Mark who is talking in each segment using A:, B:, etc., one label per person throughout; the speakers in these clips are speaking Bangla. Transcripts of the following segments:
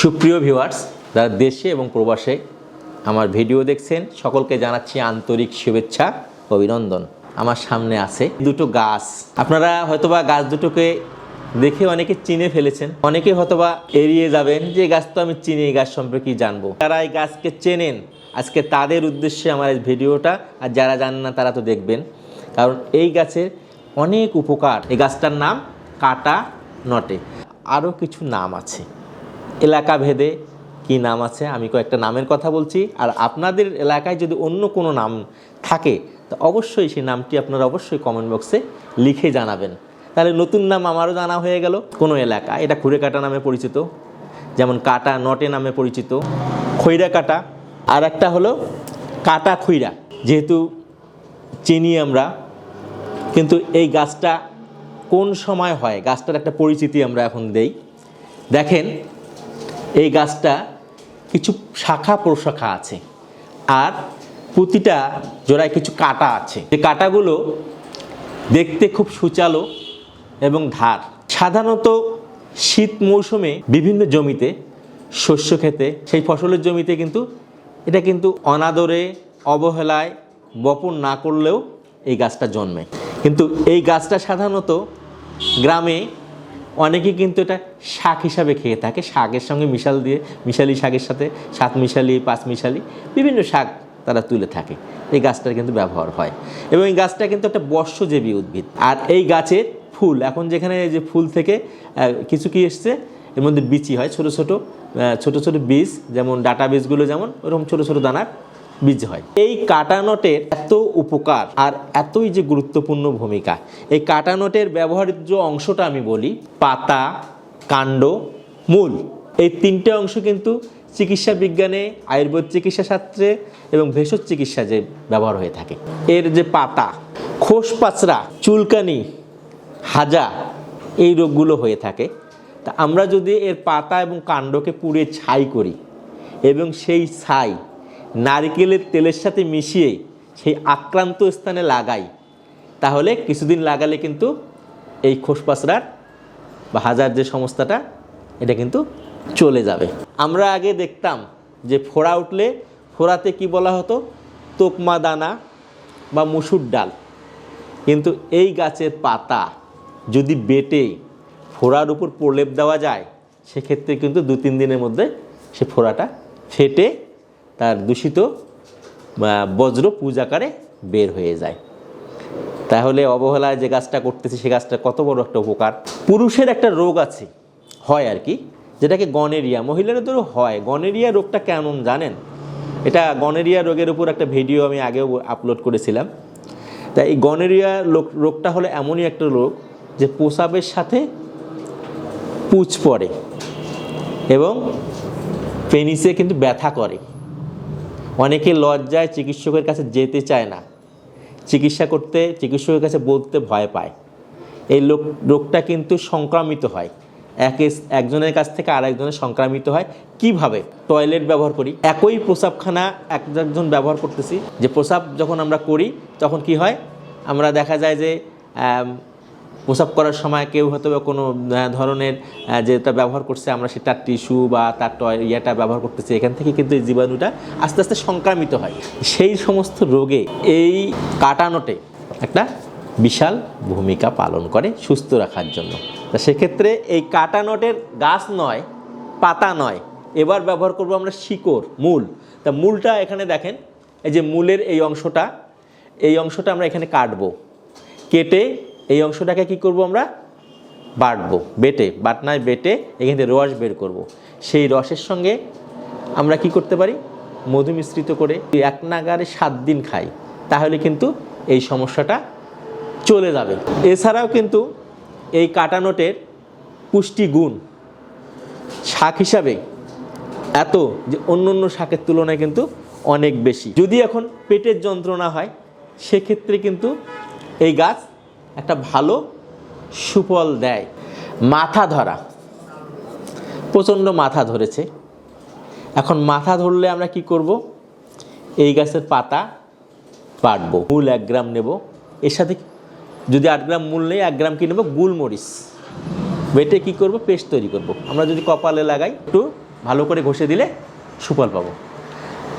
A: সুপ্রিয় ভিউয়ার্স, যারা দেশে এবং প্রবাসে আমার ভিডিও দেখছেন, সকলকে জানাচ্ছি আন্তরিক শুভেচ্ছা, অভিনন্দন। আমার সামনে আছে দুটো গাছ। আপনারা হয়তোবা গাছ দুটোকে দেখে অনেকে চিনে ফেলেছেন। অনেকে হয়তোবা এড়িয়ে যাবেন যে গাছ তো আমি চিনি, এই গাছ সম্পর্কে জানব। যারা এই গাছকে চেনেন, আজকে তাদের উদ্দেশ্যে আমার এই ভিডিওটা, আর যারা জানেন না তারা তো দেখবেন। কারণ এই গাছের অনেক উপকার, এই গাছটার নাম কাটা নটে। আরও কিছু নাম আছে। এলাকা ভেদে কি নাম আছে? আমি কয়েকটা নামের কথা বলছি। আর আপনাদের এলাকায় যদি অন্য কোনো নাম থাকে, তো অবশ্যই সেই নামটি আপনারা অবশ্যই কমেন্ট বক্সে লিখে জানাবেন। তাহলে নতুন নাম আমারও জানা হয়ে গেল, কোনো এলাকা। এটা খুঁড়ে কাটা নামে পরিচিত, যেমন কাটা নটে নামে পরিচিত। খৈরা কাটা আর একটা হলো কাটা খৈরা। যেহেতু চিনি আমরা, কিন্তু এই গাছটা কোন সময় হয়? গাছটার একটা পরিচিতি আমরা এখন দেই। দেখেন এই গাছটা কিছু শাখা প্রশাখা আছে আর প্রতিটা জোড়ায় কিছু কাটা আছে। যে কাটাগুলো দেখতে খুব সুচালো এবং ধার। সাধারণত শীত মৌসুমে বিভিন্ন জমিতে, শস্য খেতে সেই ফসলের জমিতে কিন্তু এটা কিন্তু অনাদরে, অবহেলায় বপন না করলেও এই গাছটা জন্মে। কিন্তু এই গাছটা সাধারণত গ্রামে অনেকে কিন্তু এটা শাক হিসাবে খেয়ে থাকে, শাকের সঙ্গে মিশাল দিয়ে, মিশালি শাকের সাথে, সাত মিশালি, পাঁচ মিশালি, বিভিন্ন শাক তারা তুলে থাকে। এই গাছটার কিন্তু ব্যবহার হয়। এবং এই গাছটা কিন্তু একটা বর্ষজীবী উদ্ভিদ। আর এই গাছের ফুল, এখন যেখানে যে ফুল থেকে কিছু কি এসছে? এর মধ্যে বিচি হয়, ছোট ছোট ছোট ছোট বীজ, যেমন ডাটা বীজগুলো যেমন, ওরকম ছোট ছোট দানার বীজ হয়। এই কাটানটের এত উপকার আর এতই যে গুরুত্বপূর্ণ ভূমিকা। এই কাটানটের ব্যবহার্য অংশটা আমি বলি পাতা, কাণ্ড, মূল। এই তিনটে অংশ কিন্তু চিকিৎসা বিজ্ঞানে, আয়ুর্বেদ চিকিৎসা শাস্ত্রে এবং ভেষজ চিকিৎসা যে ব্যবহার হয়ে থাকে। এর যে পাতা, খোস পাচরা চুলকানি, হাজা, এই রোগগুলো হয়ে থাকে। তা আমরা যদি এর পাতা এবং কাণ্ডকে পুড়ে ছাই করি এবং সেই ছাই নারকেলের তেলের সাথে মিশিয়ে সেই আক্রান্ত স্থানে লাগাই। তাহলে কিছুদিন লাগালে কিন্তু এই খোসপাসরার বা হাজার যে সমস্যাটা, এটা কিন্তু চলে যাবে। আমরা আগে দেখতাম যে ফোড়া উঠলে ফোড়াতে কি বলা হতো? তোকমা দানা বা মুসুর ডাল। কিন্তু এই গাছের পাতা যদি বেটে ফোড়ার উপর প্রলেপ দেওয়া যায়, সেক্ষেত্রে কিন্তু দু তিন দিনের মধ্যে সে ফোড়াটা ফেটে দূষিত বা বজ্র পূজাকারে বের হয়ে যায়। তাহলে অবহেলায় যে গাছটা করতেছি, সে গাছটা কত বড় একটা উপকার? পুরুষের একটা রোগ আছে, হয় আর কি, যেটাকে গনেরিয়া। মহিলাদেরও হয়। গনেরিয়া রোগটা কেমন জানেন? এটা গনেরিয়া রোগের উপর একটা ভিডিও আমি আগেও আপলোড করেছিলাম। তাই এই গনেরিয়া রোগটা হলো এমনই একটা রোগ যে প্রসাবের সাথে পুচ পড়ে এবং পেনিসে কিন্তু ব্যথা করে। অনেকে লজ্জায় চিকিৎসকের কাছে যেতে চায় না। চিকিৎসা করতে, চিকিৎসকের কাছে বলতে ভয় পায়। এই লোক, রোগটা কিন্তু সংক্রামিত হয়। এক একজনের কাছ থেকে আরেকজনের সংক্রামিত হয়। কীভাবে? টয়লেট ব্যবহার করি। একই প্রসাবখানা এক একজন ব্যবহার করতেছি। যে প্রসাব যখন আমরা করি, তখন কি হয়? আমরা দেখা যায় যে প্রসাব করার সময় কেউ হয়তো বা কোনো ধরনের যেটা ব্যবহার করছে, আমরা সেটা টিস্যু বা তার টয়, ইয়েটা ব্যবহার করতেছি, এখান থেকে কিন্তু এই জীবাণুটা আস্তে আস্তে সংক্রামিত হয়। সেই সমস্ত রোগে এই কাটানোটে একটা বিশাল ভূমিকা পালন করে সুস্থ রাখার জন্য। তা সেক্ষেত্রে এই কাটানোটের গাছ নয়, পাতা নয়, এবার ব্যবহার করব আমরা শিকড়, মূল। তা মূলটা এখানে দেখেন, এই যে মূলের এই অংশটা এই অংশটা আমরা এখানে কাটবো। কেটে এই অংশটাকে কি করব আমরা? বাটবো, বেটে, বাটনায় বেটে এখান থেকে রস বের করব। সেই রসের সঙ্গে আমরা কি করতে পারি? মধু মিশ্রিত করে এক নাগারে সাত দিন খাই, তাহলে কিন্তু এই সমস্যাটা চলে যাবে। এছাড়াও কিন্তু এই কাটানোটের পুষ্টিগুণ শাক হিসাবে এত যে অন্য অন্য শাকের তুলনায় কিন্তু অনেক বেশি। যদি এখন পেটের যন্ত্রণা হয়, সেক্ষেত্রে কিন্তু এই গাছ একটা ভালো সুফল দেয়। মাথা ধরা। প্রচণ্ড মাথা ধরেছে। এখন মাথা ধরলে আমরা কি করব? এই গাছের পাতা বাটবো মূল এক গ্রাম নেব। এর সাথে যদি আট গ্রাম মূল নেই, এক গ্রাম কি নেব? গুলমরিচ। বেটে কি করব? পেস্ট তৈরি করব। আমরা যদি কপালে লাগাই, একটু ভালো করে ঘষে দিলে সুফল পাবো।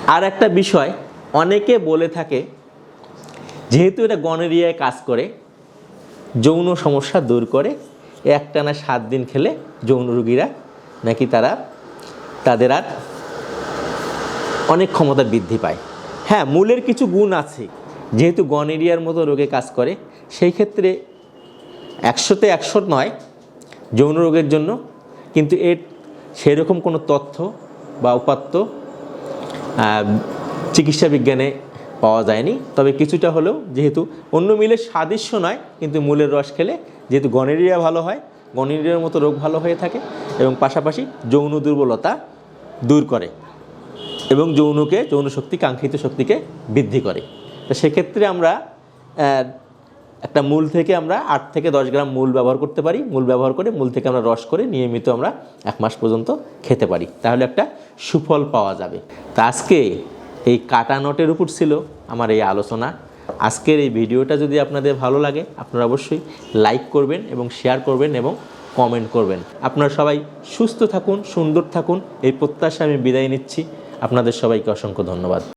A: আর একটা বিষয়, অনেকে বলে থাকে, যেহেতু এটা গনেরিয়ায় কাজ করে যৌন সমস্যা দূর করে। একটানা সাত দিন খেলে যৌন রোগীরা নাকি তারা তাদের আর অনেক ক্ষমতা বৃদ্ধি পায়। হ্যাঁ মূলের কিছু গুণ আছে। যেহেতু গনেরিয়ার মতো রোগে কাজ করে, সেই ক্ষেত্রে একশোতে একশো নয় যৌন রোগের জন্য, কিন্তু এর সেরকম কোনো তথ্য বা উপাত্ত চিকিৎসা বিজ্ঞানে পাওয়া যায়নি। তবে কিছুটা হলেও যেহেতু অন্য মিলের সাদৃশ্য নয়, কিন্তু মূলের রস খেলে যেহেতু গনেরিয়া ভালো হয়, গনেরিয়ার মতো রোগ ভালো হয়ে থাকে এবং পাশাপাশি যৌন দুর্বলতা দূর করে এবং যৌনকে, যৌন শক্তি, কাঙ্ক্ষিত শক্তিকে বৃদ্ধি করে। তো সেক্ষেত্রে আমরা একটা মূল থেকে আমরা আট থেকে দশ গ্রাম মূল ব্যবহার করতে পারি। মূল ব্যবহার করে, মূল থেকে আমরা রস করে নিয়মিত আমরা এক মাস পর্যন্ত খেতে পারি। তাহলে একটা সুফল পাওয়া যাবে। তা আজকে এই কাটা নোটের উপর ছিল আমার এই আলোচনা। আজকের এই ভিডিওটা যদি আপনাদের ভালো লাগে, আপনারা অবশ্যই লাইক করবেন এবং শেয়ার করবেন এবং কমেন্ট করবেন। আপনারা সবাই সুস্থ থাকুন, সুন্দর থাকুন, এই প্রত্যাশা আমি বিদায় নিচ্ছি। আপনাদের সবাইকে অসংখ্য ধন্যবাদ।